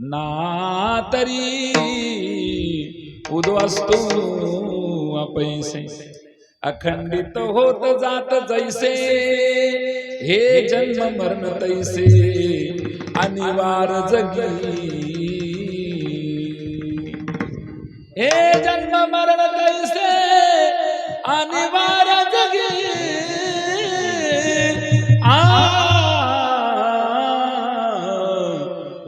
ना तरी उद्वास्तू पैसे. अखंडित होत जात जैसे. हे जन्म मरण तैसे. अनिवार जगी. हे जन्म मरण तैसे. अनिवार जगी. आ.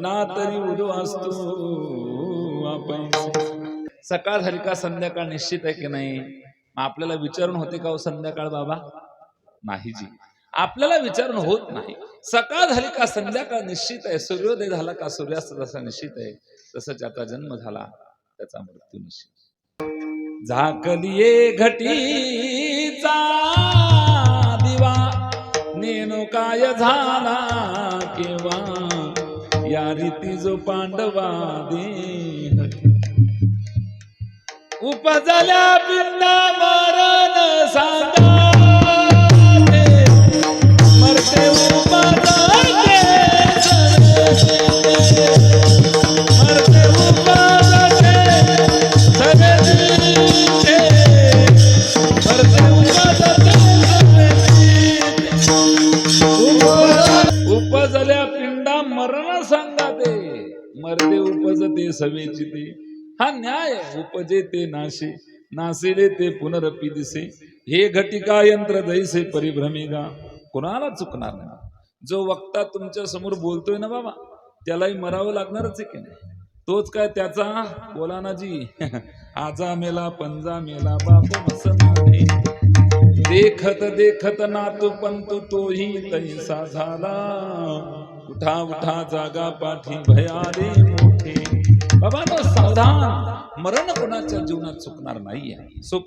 ना तरी असतो आपण. सकाळ झाली का संध्याकाळ निश्चित आहे की नाही? मग आपल्याला विचारून होते का हो संध्याकाळ बाबा? नाही जी. आपल्याला विचारून होत नाही. सकाळ झाली का संध्याकाळ निश्चित आहे? सूर्योदय झाला का सूर्यास्त जसा निश्चित आहे तसं ज्याचा जन्म झाला त्याचा मृत्यू निश्चित. झाकलिये घटीचा दिवा नेनो काय झाला केव्हा या रीती जो पांडवा देह. उपजल्या पिंडा मरण सांगा मरते मरण सांगा ते मरते उपजते सवेची ते हा न्याय उपजे ते नाशे. नाशिले ते पुनरपी दिसे हे घटिका यंत्र दैसे परिभ्रमिगा. कुणाला चुकणार नाही? जो वक्ता तुमच्यासमोर बोलतोय ना बाबा त्यालाही मरावं लागणारच आहे की नाही? तोच काय त्याचा? बोला ना जी. आजा मेला पंजा मेला बाप मसनाने देखत देखत नातू तो तोही तैसा झाला. उठा उठा जागा पाठी भयारे मोठे. बाबा सावधान. मरण कोणाच्या जीवनात चुकणार नाहीये. सोपं